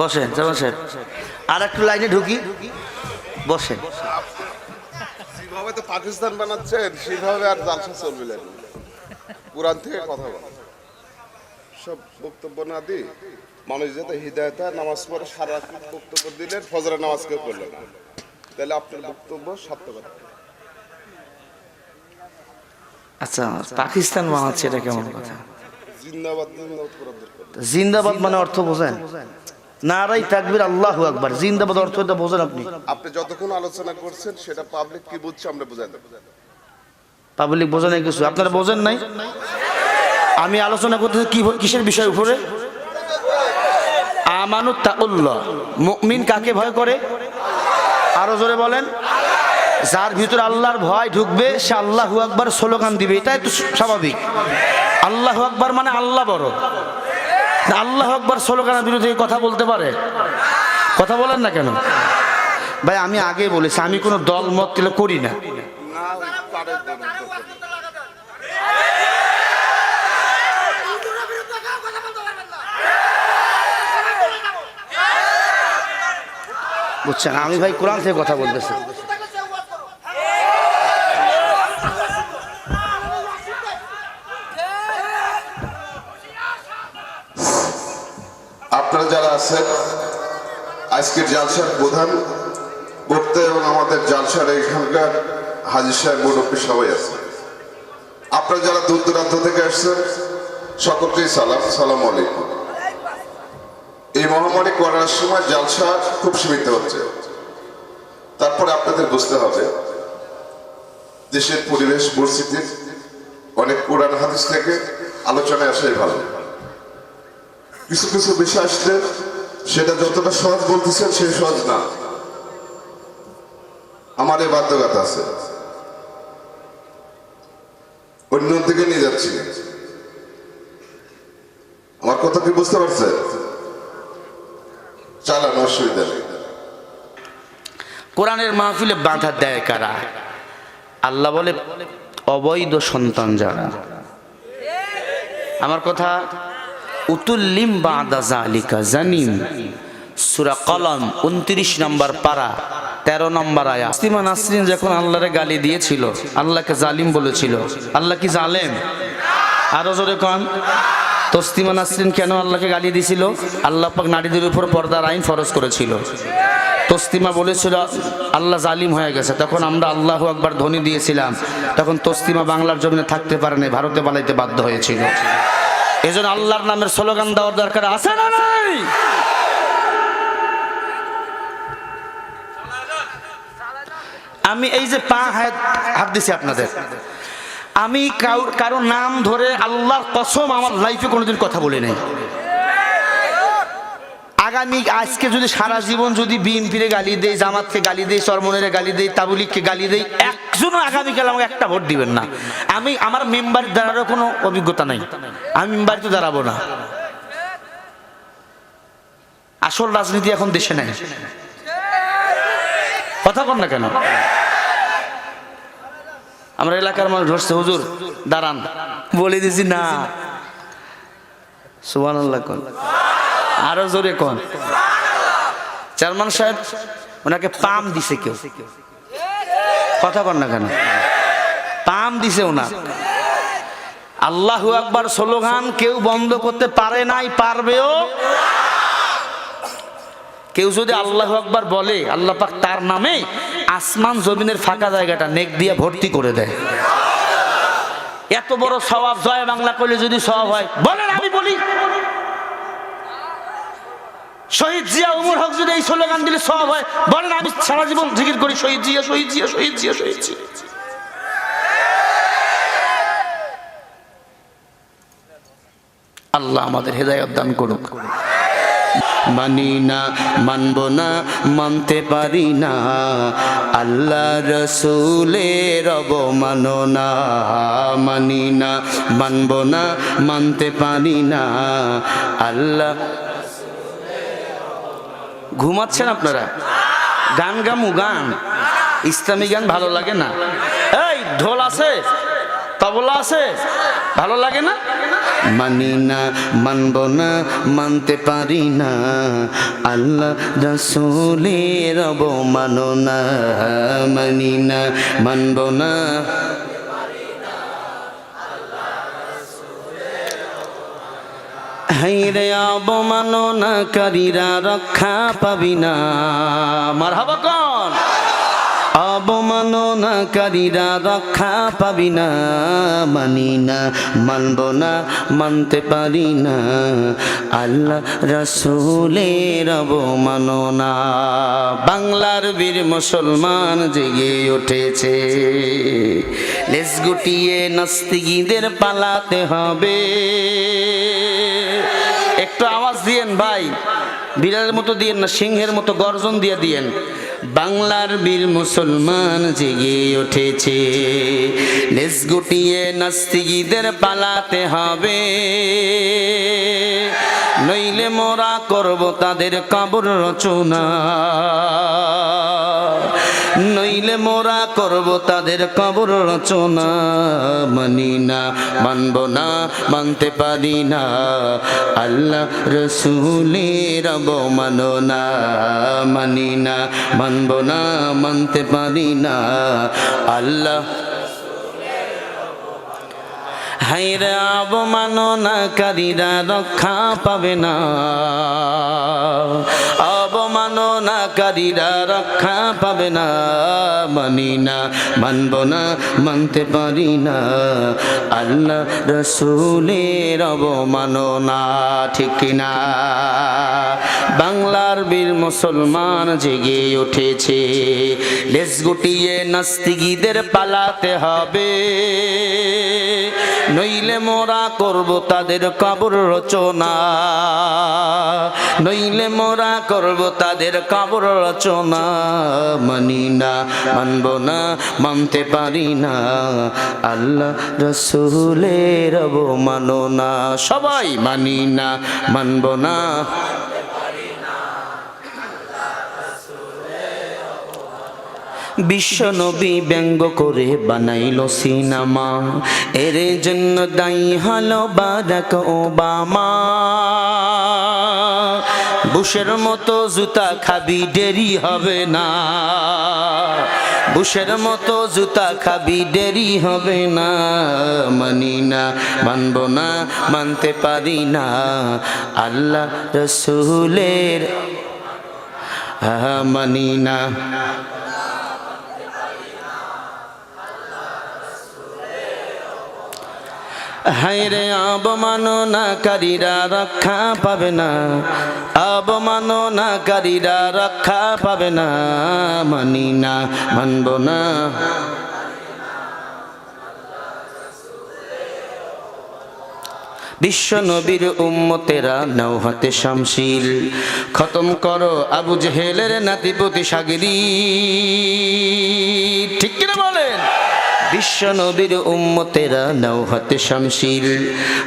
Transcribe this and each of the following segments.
বসেন যেমন সাহেব আর একটু লাইনে ঢুকি। বসেন। যেভাবে তো পাকিস্তান বানাচ্ছেন সেভাবে আর জালসা চলবে না। কোরআন থেকে কথা বল। সব বক্তব্য না দি মানুষ যাতে হৃদয়ত নামাজ পড়ে সারা রাত বক্তব্য দিলেন ফজরের নামাজ কেউ করল না। তাহলে আপনার বক্তব্য সার্থক আচ্ছা পাকিস্তান বানাচ্ছে এটা কেমন কথা? জিন্দাবাদ মানে অর্থ বোঝেন। নারাই তাকবির আল্লাহ আকবার। জিন্দাবাদ অর্থ এটা বোঝেন আপনি। আপনি যতক্ষণ আলোচনা করছেন সেটা পাবলিক কি বুঝছে আমরা বুঝাই পাবলিক বোঝে নাই কিছু। আপনারা বোঝেন নাই? আমি আলোচনা করতেছি কি কিসের বিষয় উপরে? আমানুত তাউল্লাহ মুমিন কাকে ভয় করে? আরও জোরে বলেন। যার ভিতরে আল্লাহর ভয় ঢুকবে সে আল্লাহু আকবার স্লোগান দিবে। এটাই তো স্বাভাবিক। আল্লাহু আকবার মানে আল্লাহ বড়। আল্লাহ আকবার স্লোগানের বিরুদ্ধে কথা বলতে পারে? কথা বলেন না কেন? ভাই, আমি আগে বলেছি, আমি কোনো দল, মত করি না। বুঝছেন? আমি ভাই কোরআন থেকে কথা বলতেছি। আছেন আজকের জালসার প্রধান বক্তা এবং আমাদের জালসার এখানকার হাজির সাহেব মুরব্বী সবাই আছে। আপনারা যারা দূর দূরান্ত থেকে আসছেন, সকলকেই সালাম সালাম আলাইকুম। এই মহামারী করার সময় জালসা খুব সীমিত হচ্ছে। তারপরে আপনাদের বুঝতে হবে, দেশের পরিবেশ পরিস্থিতির অনেক কোরআন হাদিস থেকে আলোচনায় আসাই ভালো। কিছু কিছু বিষয় আসলে সেটা যতটা সহজ বলতেছেন, সে সহজ না। আমার এই বাধ্যকতা আছে। অন্য দিকে নিয়ে যাচ্ছি। আমার কথা কি বুঝতে পারছে? চালান অসুবিধা নেই। কোরআনের মাহফিলে বাধা দেয় কারা? আল্লাহ বলে, অবৈধ সন্তান যারা। আমার কথা উতুল্লিম বাদা জালিকা জানিম। সুরা কলম উনত্রিশ নম্বর পারা, তেরো নম্বর আয়া। ইস্তিমা নাসরিন যখন আল্লাহরে গালি দিয়েছিল, আল্লাহকে জালিম বলেছিল, আল্লাহ কি জালেম? আরও জোরে কন। তস্তিমা নাসরিন কেন আল্লাহকে গালি দিয়েছিল? আল্লাহ পাক নারীদের উপর পর্দার আইন ফরজ করেছিল। তস্তিমা বলেছিল, আল্লাহ জালিম হয়ে গেছে। তখন আমরা আল্লাহ একবার ধ্বনি দিয়েছিলাম। তখন তস্তিমা বাংলার জমিনে থাকতে পারে নাই ভারতে পালাইতে বাধ্য হয়েছিল। এজন্য আল্লাহর নামের স্লোগান দেওয়ার দরকার আছে না নাই? আমি এই যে পা হাত হাত দিছি আপনাদের। আমি কারোর কারও নাম ধরে আল্লাহর কসম আমার লাইফে কোনোদিন কথা বলি নাই। আগামী আজকে যদি সারা জীবন যদি বিএনপিরে গালি দেই, জামাতকে গালি দেই চরমনের গালি দেই, তাবুলিককে গালি দেই একজনও আগামীকাল আমাকে একটা ভোট দিবেন না। আমি আমার মেম্বার দাঁড়ানোর কোনো অভিজ্ঞতা নাই। আমি মেম্বারিতে দাঁড়াবো না। আসল রাজনীতি এখন দেশে নেই। কথা কন না কেন? আমরা এলাকার মানুষ ধরছে, হুজুর, দাঁড়ান। বলে দিছি না। সুবান আল্লাহ কন। আরও জোরে কন। চেয়ারম্যান সাহেব, ওনাকে পাম দিছে কেউ। কথা কন না কেন? পাম দিছে ওনার আল্লাহু আকবার স্লোগান, কেউ বন্ধ করতে পারে নাই, পারবেও? কেউ যদি আল্লাহ আকবার বলে, আল্লাহ পাক তার নামে আসমান জমিনের ফাঁকা জায়গাটা, নেক দিয়ে ভর্তি করে দেয়। এত বড় স্বভাব জয় বাংলা করলে যদি স্বভাব হয়, বলেন আমি বলি। শহীদ জিয়া, উমর হক যদি এই স্লোগান দিলে সব হয়, বলেন আমি সারা জীবন জিকির করি, শহীদ জিয়া শহীদ জিয়া শহীদ জিয়া শহীদ জিয়া। আল্লাহ আমাদের হেদায়ত দান করুক। মানি না, মানব না, মানতে পারি না। আল্লাহ রসুলের অবমাননা। মানি না, মানব না, মানতে পারি না। আল্লাহ ঘুমাচ্ছেন আপনারা? গান গামু, গান। ইসলামী গান ভালো লাগে না? এই, ঢোল আছে, তবলা আছে, ভালো লাগে না? মানি না, মানব না, মানতে পারি না। আল্লাহ রসুলের অবমাননা। মানি না, মানব না। হাইরে অবমাননাকারীরা রক্ষা পাবি না। মার হাবা কন অবমাননাকারীরা রক্ষা পাবি না। মানি না, মানব না, মানতে পারি না। আল্লাহ রসুলের অবমাননা বাংলার বীর মুসলমান জেগে উঠেছে। লেস গুটিয়ে নাস্তিকীদের পালাতে হবে। একটু আওয়াজ দিয়েন ভাই। বিড়ালের মতো দিয়েন না, সিংহের মতো গর্জন দিয়ে দিয়েন। বাংলার বীর মুসলমান জেগে উঠেছে। লেস গুটিয়ে নাস্তিকীদের পালাতে হবে। নইলে মোরা করব তাদের কবর রচনা। নইলে মোরা করব তাদের কবর রচনা। মানি না মানব না, মানতে পারি না। আল্লাহ রসুলের অবমাননা। মানি না মানব না, মানতে পারি না। আল্লাহ হাইরে অবমাননাকারীরা রক্ষা পাবে না। অবমাননাকারীরা রক্ষা পাবে না। মানি না, মানব না, মানতে পারি না। আল্লাহ রসুলের অবমাননা, ঠিক না বাংলার বীর মুসলমান জেগে উঠেছে। লেস গুটিয়ে নাস্তিকীদের পালাতে হবে। নইলে মোরা করব তাদের কবর রচনা। নইলে মোরা করব তাদের কবর রচনা মানি না, মানব না, মানতে পারি না। আল্লাহ রসুলের অবমাননা সবাই মানি না, মানব না বিশ্বনবী ব্যঙ্গ করে বানাইল সিনেমা। এর জন্য দায়ী হলো বারাক ওবামা। বুশের মতো জুতা খাবি, দেরি হবে না। বুসের মতো জুতা খাবি, দেরি হবে না। মানি না, মানব না, মানতে পারি না। আল্লাহ রসুলের মানি না। হাইরে অবমাননাকারীরা রক্ষা পাবে না। অবমাননাকারীরা রক্ষা পাবে না। মানি না, মানব না। বিশ্ব নবীর উম্মতেরা নাও হাতে শামশিল। খতম করো আবু জেহেলের নাতিপতি সাগরি। ঠিক কিনা বলেন? বিশ্ব নবীর উম্মতেরা নাও হাতে শামশিল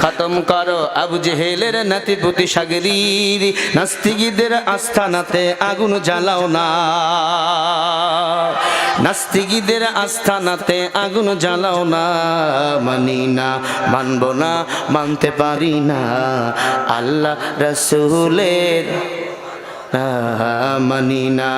খতম করো আবু জেহেলের নাতিপতি সাগরির। নাস্তিকীদের আস্থানাতে আগুন জ্বালাও না। নাস্তিকীদের আস্থানাতে আগুন জ্বালাও না। মানি না, মানব না, মানতে পারি না। আল্লাহ রসুলের মানি না।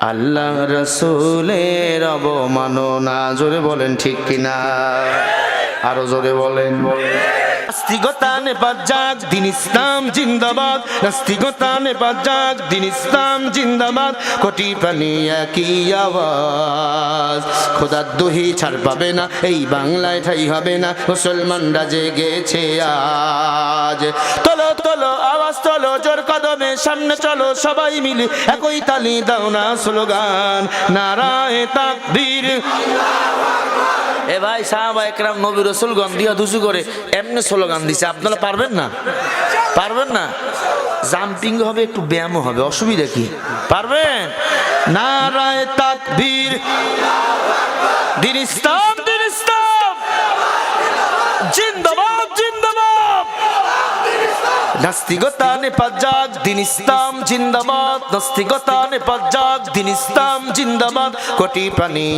আল্লাহ রসুলের অবমাননা। জোরে বলেন ঠিক কিনা? আরও জোরে বলেন। নাস্তিকতা নেপাত দিন ইসলাম জিন্দাবাদ। দিন ইসলাম জিন্দাবাদ। কোটি প্রাণী একই আওয়াজ। খোদার দহি ছাড় পাবে না, এই বাংলায় ঠাই হবে না। মুসলমানরা জেগেছে আজ। তোলো তোলো, আওয়াজ তোলো, জোর কদমে সামনে চলো, সবাই মিলে একই তালি দাও না স্লোগান। নারায় তাকবীর। এ ভাই সাহাব একরাম নবী রসুল গন দিয়া দুসু করে, এমনি স্লোগান দিছে, আপনারা পারবেন না? পারবেন না? জাম্পিং হবে, একটু ব্যায়ামও হবে, অসুবিধা কি? পারবেন? নারায় তাকবীর। দিন ইসলাম দিন ইসলাম জিন্দাবাদ জিন্দাবাদ নাস্তিকতা নেপাত যাক দিন ইসলাম জিন্দাবাদ। নাস্তিকতা নেপাত যাক দিন ইসলাম জিন্দাবাদ। কোটি প্রাণী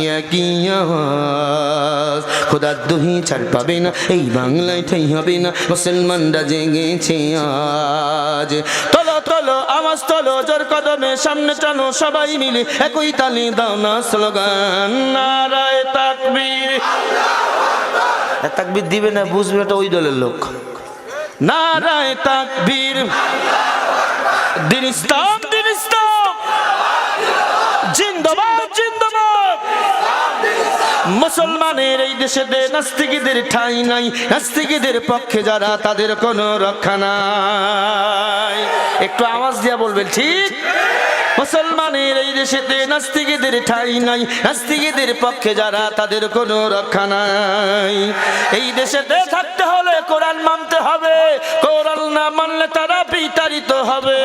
আওয়াজ। খোদার দহি ছাড় পাবে না, এই বাংলায় ঠাই হবে না, মুসলমানরা জেগেছে আজ। তলো তলো, আওয়াজ তলো, জোর কদমে সামনে চলো সবাই মিলে, একই তালি দাও না স্লোগান। নারায় তাকবীর। তাকবীর দিবে না, বুঝবে ওই দলের লোক। নারায় তাকবীর। দিন ইসলাম দিন জিন্দাবাদ। মুসলমানের এই দেশে দে নাস্তিকীদের ঠাঁই নাই। নাস্তিকীদের পক্ষে যারা, তাদের কোনো রক্ষা নাই। একটু আওয়াজ দিয়া বলবেন, ঠিক? মুসলমানের এই দেশেতে নাস্তিকীদের ঠাঁই নাই। নাস্তিকীদের পক্ষে যারা, তাদের কোনো রক্ষা নাই। এই দেশেতে থাকতে হলে কোরআন মানতে হবে। কোরআন না মানলে তারা বিতাড়িত হবে।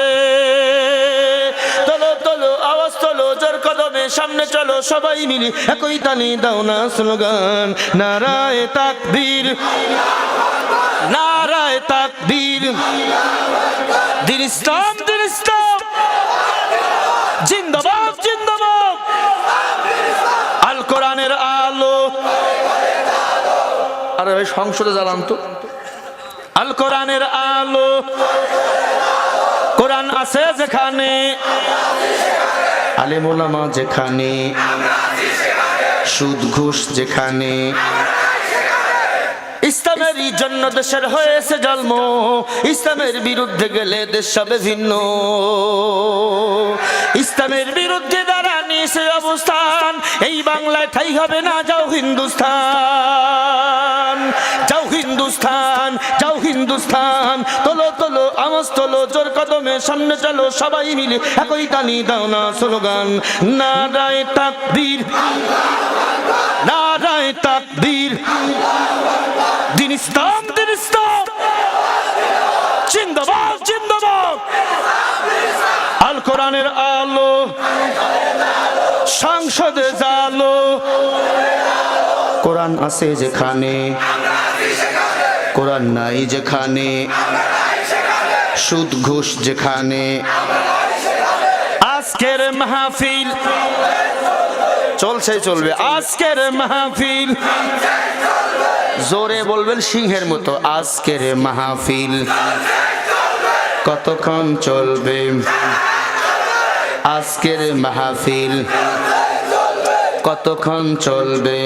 জোর কদমে সামনে চলো সবাই মিলে। একই তালি দাও না স্লোগান, নারায় তাকবীর নারায় তাকবীর দিন ইসলাম দিন ইসলাম। জিন্দাবাদ জিন্দাবাদ। আল কোরআনের আলো। আরে ভাই, সংসদে জ্বালান তো। আল কোরআনের আলো। কোরআন আছে যেখানে। আলেমোলামা যেখানে সুদ ঘুষ যেখানে। ইসলামেরই জন্য দেশের হয়েছে জন্ম, ইসলামের বিরুদ্ধে গেলে দেশ সবে ভিন্ন। ইসলামের বিরুদ্ধে দ্বারা নিয়েছে অবস্থান, এই বাংলায় ঠাই হবে না, যাও হিন্দুস্তান যাও হিন্দুস্তান যাও হিন্দুস্তান তোলো তোলো জোর কদমে সামনে চলো, সবাই মিলে একই টানি দাও না স্লোগান। নারায় তাকবীর নারায় তাকবীর। দিন ইসলাম দিন ইসলাম। জিন্দাবাদ জিন্দাবাদ। আল কোরআনের আলো, সংসদে জালো। কোরআন আছে যেখানে, কোরআন নাই যেখানে। সুদ ঘুষ যেখানে আজকের মাহফিল চলছে চলবে। আজকের মাহফিল। জোরে বলবেন সিংহের মতো আজকের মাহফিল কতক্ষণ চলবে? আজকের মাহফিল কতক্ষণ চলবে?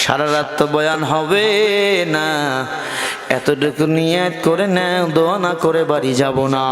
সারা রাত তো বয়ান হবে না। এতটুকু নিয়ত করে না দোয়া না করে বাড়ি যাব না।